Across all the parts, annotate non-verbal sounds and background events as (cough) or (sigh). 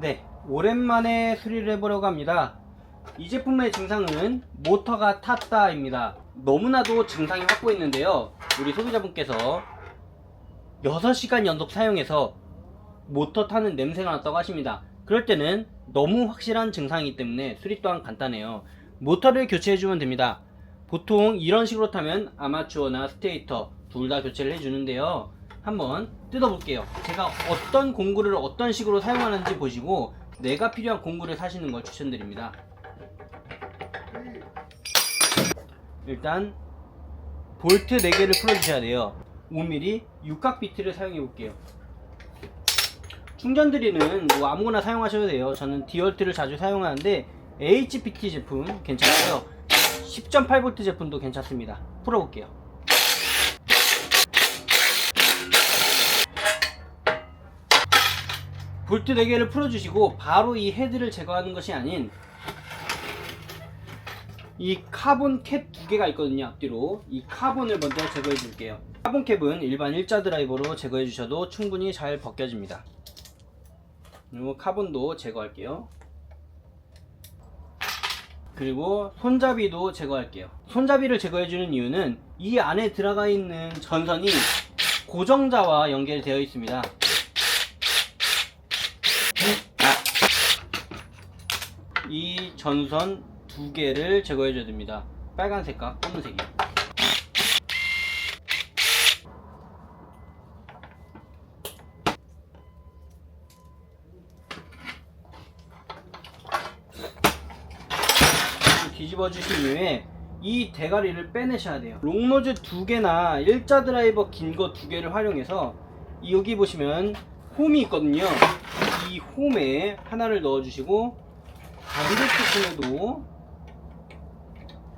네, 오랜만에 수리를 해보려고 합니다. 이 제품의 증상은 모터가 탔다입니다. 너무나도 증상이 확고했는데요. 우리 소비자분께서 6시간 연속 사용해서 모터 타는 냄새가 났다고 하십니다. 그럴 때는 너무 확실한 증상이기 때문에 수리 또한 간단해요. 모터를 교체해주면 됩니다. 보통 이런 식으로 타면 아마추어나 스테이터 둘 다 교체를 해주는데요. 한번 뜯어볼게요. 제가 어떤 공구를 어떤 식으로 사용하는지 보시고 내가 필요한 공구를 사시는 걸 추천드립니다. 일단 볼트 4개를 풀어주셔야 돼요. 5mm 육각 비트를 사용해 볼게요. 충전드리는 뭐 아무거나 사용하셔도 돼요. 저는 디얼트를 자주 사용하는데 HPT 제품 괜찮고요. 10.8V 제품도 괜찮습니다. 풀어볼게요. 볼트 4개를 풀어주시고 바로 이 헤드를 제거하는 것이 아닌 이 카본 캡 두 개가 있거든요 앞뒤로. 이 카본을 먼저 제거해 줄게요. 카본 캡은 일반 일자 드라이버로 제거해 주셔도 충분히 잘 벗겨집니다. 그리고 카본도 제거할게요. 그리고 손잡이도 제거할게요. 손잡이를 제거해 주는 이유는 이 안에 들어가 있는 전선이 고정자와 연결되어 있습니다 이 전선 두 개를 제거해 줘야 됩니다. 빨간색과 검은색이요. 뒤집어 주신 이후에 이 대가리를 빼내셔야 돼요. 롱노즈 두 개나 일자 드라이버 긴 거 두 개를 활용해서 여기 보시면 홈이 있거든요. 이 홈에 하나를 넣어 주시고 반대쪽 홈에도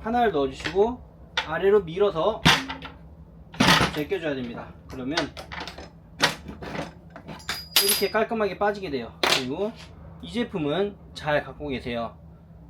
하나를 넣어주시고 아래로 밀어서 제껴줘야 됩니다. 그러면 이렇게 깔끔하게 빠지게 돼요. 그리고 이 제품은 잘 갖고 계세요.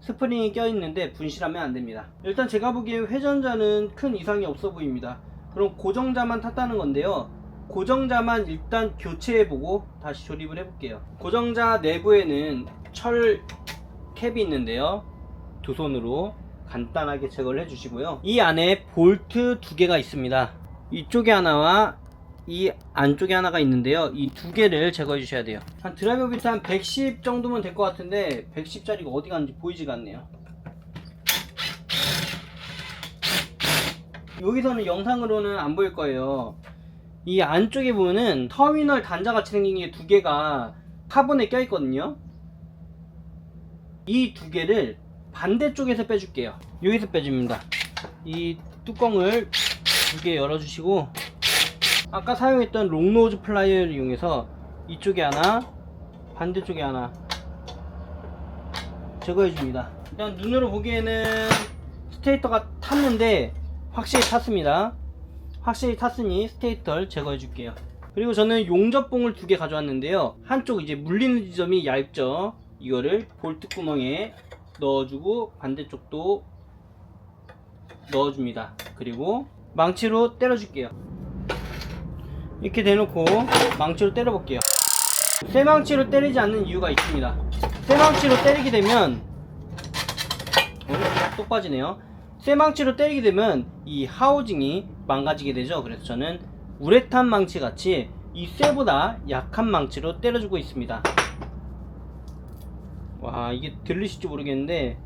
스프링이 껴있는데 분실하면 안됩니다. 일단 제가 보기에 회전자는 큰 이상이 없어 보입니다. 그럼 고정자만 탔다는 건데요. 고정자만 일단 교체해보고 다시 조립을 해볼게요. 고정자 내부에는 철 캡이 있는데요. 두 손으로 간단하게 제거를 해주시고요. 이 안에 볼트 두 개가 있습니다. 이쪽에 하나와 이 안쪽에 하나가 있는데요. 이 두 개를 제거해 주셔야 돼요. 한 드라이버 비트 한 110 정도면 될 것 같은데 110짜리가 어디 갔는지 보이지가 않네요. 여기서는 영상으로는 안 보일 거예요. 이 안쪽에 보면은 터미널 단자 같이 생긴 게 두 개가 카본에 껴 있거든요. 이 두 개를 반대쪽에서 빼줄게요. 여기서 빼줍니다. 이 뚜껑을 두 개 열어주시고 아까 사용했던 롱노즈 플라이어를 이용해서 이쪽에 하나 반대쪽에 하나 제거해줍니다. 일단 눈으로 보기에는 스테이터가 탔는데 확실히 탔습니다. 확실히 탔으니 스테이터를 제거해 줄게요. 그리고 저는 용접봉을 두 개 가져왔는데요. 한쪽 이제 물리는 지점이 얇죠. 이거를 볼트 구멍에 넣어주고 반대쪽도 넣어줍니다. 그리고 망치로 때려줄게요. 이렇게 대놓고 망치로 때려 볼게요. 쇠망치로 때리지 않는 이유가 있습니다. 쇠망치로 때리게 되면 어, 똑 빠지네요. 쇠망치로 때리게 되면 이 하우징이 망가지게 되죠. 그래서 저는 우레탄 망치 같이 이 쇠보다 약한 망치로 때려주고 있습니다. 와 이게 들리실지 모르겠는데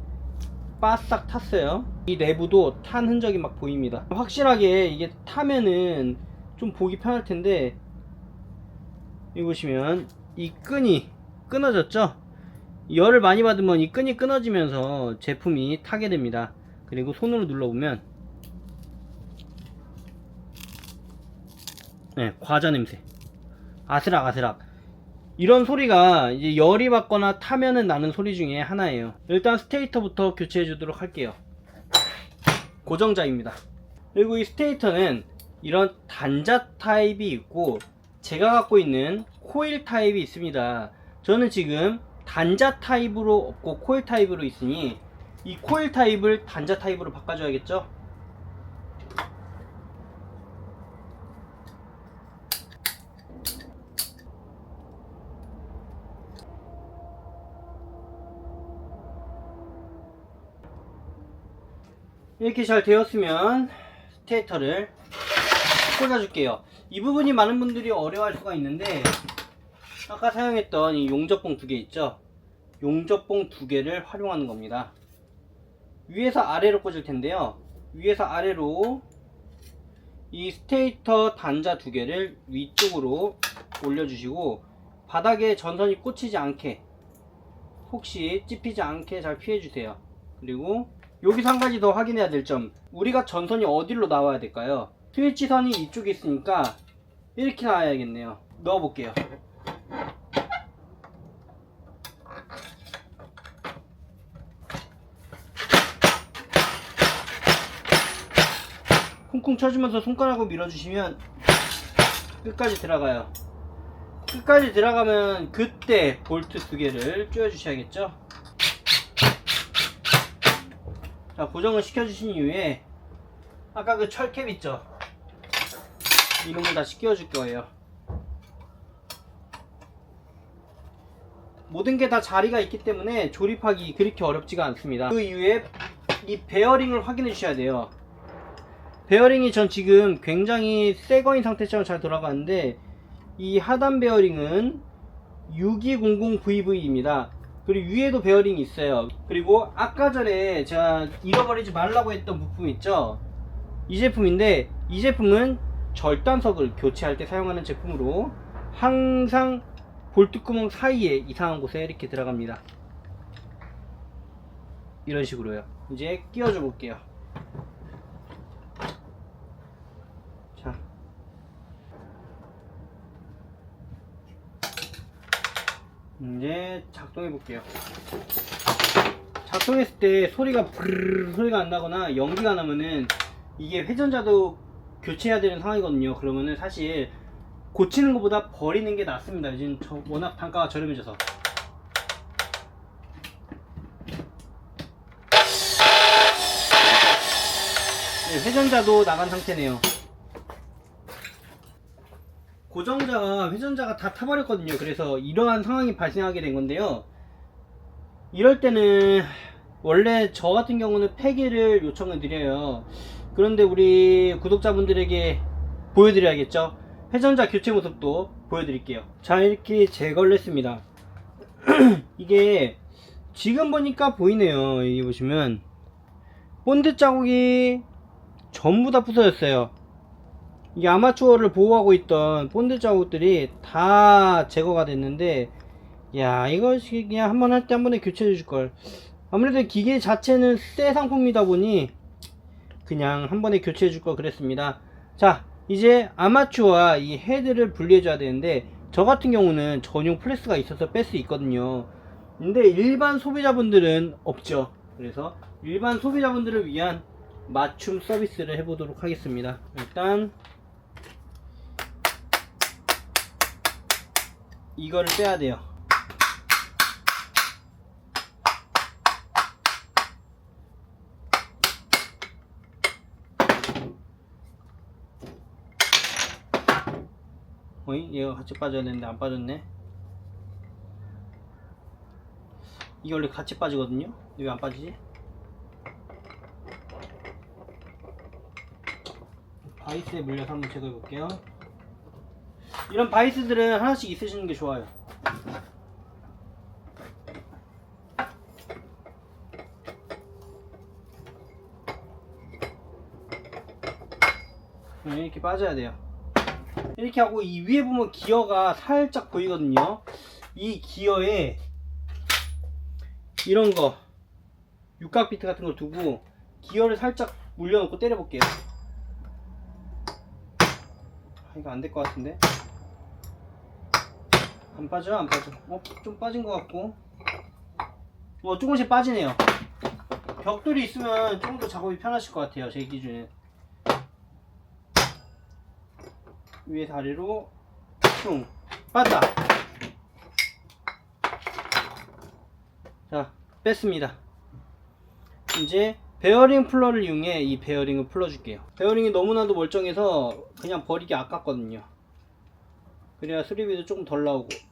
바싹 탔어요. 이 내부도 탄 흔적이 막 보입니다. 확실하게 이게 타면은 좀 보기 편할 텐데 여기 보시면 이 끈이 끊어졌죠? 열을 많이 받으면 이 끈이 끊어지면서 제품이 타게 됩니다. 그리고 손으로 눌러보면 네, 과자 냄새. 아스락 아스락. 이런 소리가 이제 열이 받거나 타면은 나는 소리 중에 하나예요. 일단 스테이터부터 교체해 주도록 할게요. 고정자입니다. 그리고 이 스테이터는 이런 단자 타입이 있고 제가 갖고 있는 코일 타입이 있습니다. 저는 지금 단자 타입으로 없고 코일 타입으로 있으니 이 코일 타입을 단자 타입으로 바꿔줘야겠죠? 이렇게 잘 되었으면 스테이터를 꽂아줄게요. 이 부분이 많은 분들이 어려워할 수가 있는데 아까 사용했던 이 용접봉 두 개 있죠? 용접봉 두 개를 활용하는 겁니다. 위에서 아래로 꽂을 텐데요. 위에서 아래로 이 스테이터 단자 두 개를 위쪽으로 올려주시고 바닥에 전선이 꽂히지 않게 혹시 찝히지 않게 잘 피해주세요. 그리고 여기서 한 가지 더 확인해야 될 점. 우리가 전선이 어디로 나와야 될까요? 스위치 선이 이쪽에 있으니까 이렇게 나와야겠네요. 넣어볼게요. 쿵쿵 쳐주면서 손가락으로 밀어주시면 끝까지 들어가요. 끝까지 들어가면 그때 볼트 두 개를 조여주셔야겠죠? 자, 고정을 시켜주신 이후에 아까 그 철캡 있죠? 이놈을 다시 끼워줄 거예요. 모든 게 다 자리가 있기 때문에 조립하기 그렇게 어렵지가 않습니다. 그 이후에 이 베어링을 확인해 주셔야 돼요. 베어링이 전 지금 굉장히 새 거인 상태처럼 잘 돌아가는데 이 하단 베어링은 6200VV입니다. 그리고 위에도 베어링이 있어요. 그리고 아까 전에 제가 잃어버리지 말라고 했던 부품 있죠? 이 제품인데 이 제품은 절단석을 교체할 때 사용하는 제품으로 항상 볼트 구멍 사이에 이상한 곳에 이렇게 들어갑니다. 이런 식으로요. 이제 끼워줘 볼게요. 자. 작동해 볼게요. 작동했을 때 소리가 브르르 소리가 안 나거나 연기가 나면은 이게 회전자도 교체해야 되는 상황이거든요. 그러면은 사실 고치는 것보다 버리는 게 낫습니다. 요즘 저 워낙 단가가 저렴해져서. 네, 회전자도 나간 상태네요. 고정자가 회전자가 다 타버렸거든요. 그래서 이러한 상황이 발생하게 된 건데요. 이럴 때는 원래 저 같은 경우는 폐기를 요청을 드려요. 그런데 우리 구독자분들에게 보여드려야겠죠. 회전자 교체 모습도 보여드릴게요. 자 이렇게 제거를 했습니다. (clears throat) 이게 지금 보니까 보이네요. 여기 보시면 본드 자국이 전부 다 부서졌어요. 이 아마추어를 보호하고 있던 본드 자국들이 다 제거가 됐는데 야 이거 그냥 한 번 할 때 한 번에 교체해 줄 걸. 아무래도 기계 자체는 새 상품이다 보니 그냥 한 번에 교체해 줄 걸 그랬습니다. 자 이제 아마추어와 이 헤드를 분리해 줘야 되는데 저 같은 경우는 전용 플래스가 있어서 뺄 수 있거든요. 근데 일반 소비자분들은 없죠. 그래서 일반 소비자분들을 위한 맞춤 서비스를 해보도록 하겠습니다. 일단 이거를 빼야 돼요. 어이? 얘가 같이 빠져야 되는데 안 빠졌네. 이게 원래 같이 빠지거든요? 왜 안 빠지지? 바이스에 물려서 한번 제거해 볼게요. 이런 바이스들은 하나씩 있으시는 게 좋아요. 네, 이렇게 빠져야 돼요. 이렇게 하고 이 위에 보면 기어가 살짝 보이거든요. 이 기어에 이런 거 육각 비트 같은 걸 두고 기어를 살짝 물려놓고 때려볼게요. 아, 이거 안 될 것 같은데? 안 빠져? 안 빠져. 어? 좀 빠진 것 같고. 어, 조금씩 빠지네요. 벽돌이 있으면 좀더 작업이 편하실 것 같아요. 제 기준에. 위에 다리로 퉁 빠다. 자, 뺐습니다. 이제 베어링 풀러를 이용해 이 베어링을 풀어줄게요. 베어링이 너무나도 멀쩡해서 그냥 버리기 아깝거든요. 그래야 수리비도 조금 덜 나오고.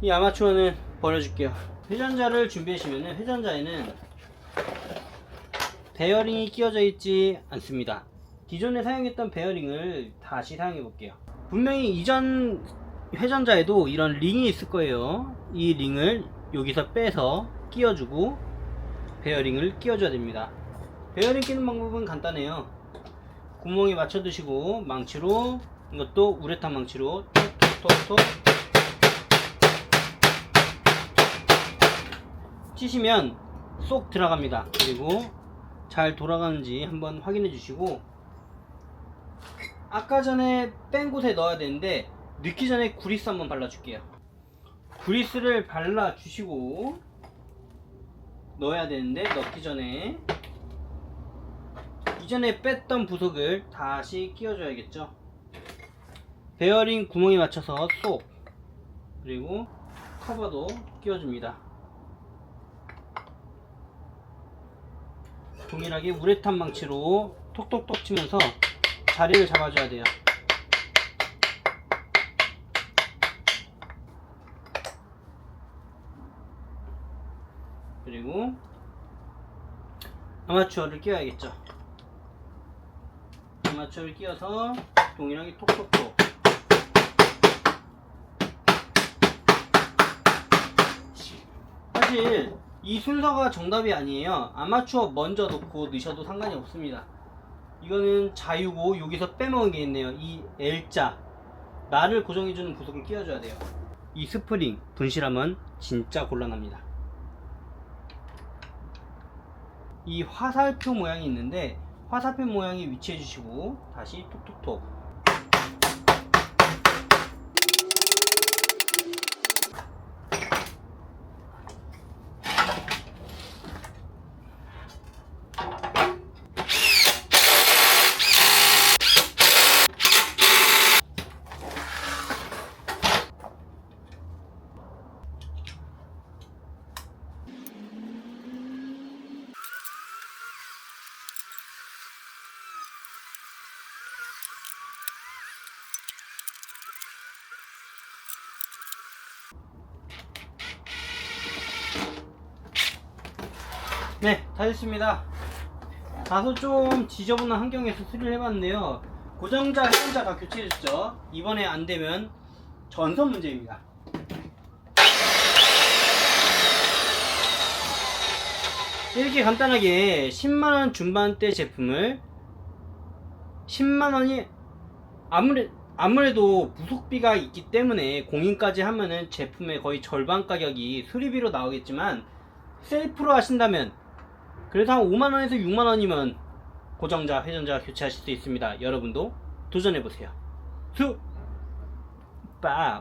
이 아마추어는 버려줄게요. 회전자를 준비하시면 회전자에는 베어링이 끼워져 있지 않습니다. 기존에 사용했던 베어링을 다시 사용해 볼게요. 분명히 이전 회전자에도 이런 링이 있을 거예요. 이 링을 여기서 빼서 끼워주고 베어링을 끼워줘야 됩니다. 베어링 끼는 방법은 간단해요. 구멍에 맞춰 두시고 망치로 이것도 우레탄 망치로 톡톡톡톡 치시면 쏙 들어갑니다. 그리고 잘 돌아가는지 한번 확인해 주시고 아까 전에 뺀 곳에 넣어야 되는데 넣기 전에 구리스 한번 발라줄게요. 구리스를 발라 주시고 넣어야 되는데 넣기 전에 이전에 뺐던 부속을 다시 끼워줘야겠죠. 베어링 구멍에 맞춰서 쏙 그리고 커버도 끼워줍니다. 동일하게 우레탄 망치로 톡톡톡 치면서 자리를 잡아줘야 돼요. 그리고 아마추어를 끼워야겠죠. 아마추어를 끼워서 동일하게 톡톡톡 사실 이 순서가 정답이 아니에요. 아마추어 먼저 놓고 넣으셔도 상관이 없습니다. 이거는 자유고 여기서 빼먹은 게 있네요. 이 L자 나를 고정해주는 부속을 끼워줘야 돼요. 이 스프링 분실하면 진짜 곤란합니다. 이 화살표 모양이 있는데 화살표 모양이 위치해 주시고 다시 톡톡톡 네, 다 됐습니다. 다소 좀 지저분한 환경에서 수리를 해봤는데요. 고정자, 회전자 다 교체했죠. 이번에 안 되면 전선 문제입니다. 이렇게 간단하게 10만원 중반대 제품을 10만원이 아무래, 아무래도 무속비가 있기 때문에 공인까지 하면은 제품의 거의 절반 가격이 수리비로 나오겠지만 셀프로 하신다면 그래서 한 5만원에서 6만원이면 고정자, 회전자 교체하실 수 있습니다. 여러분도 도전해보세요. 수! 빠!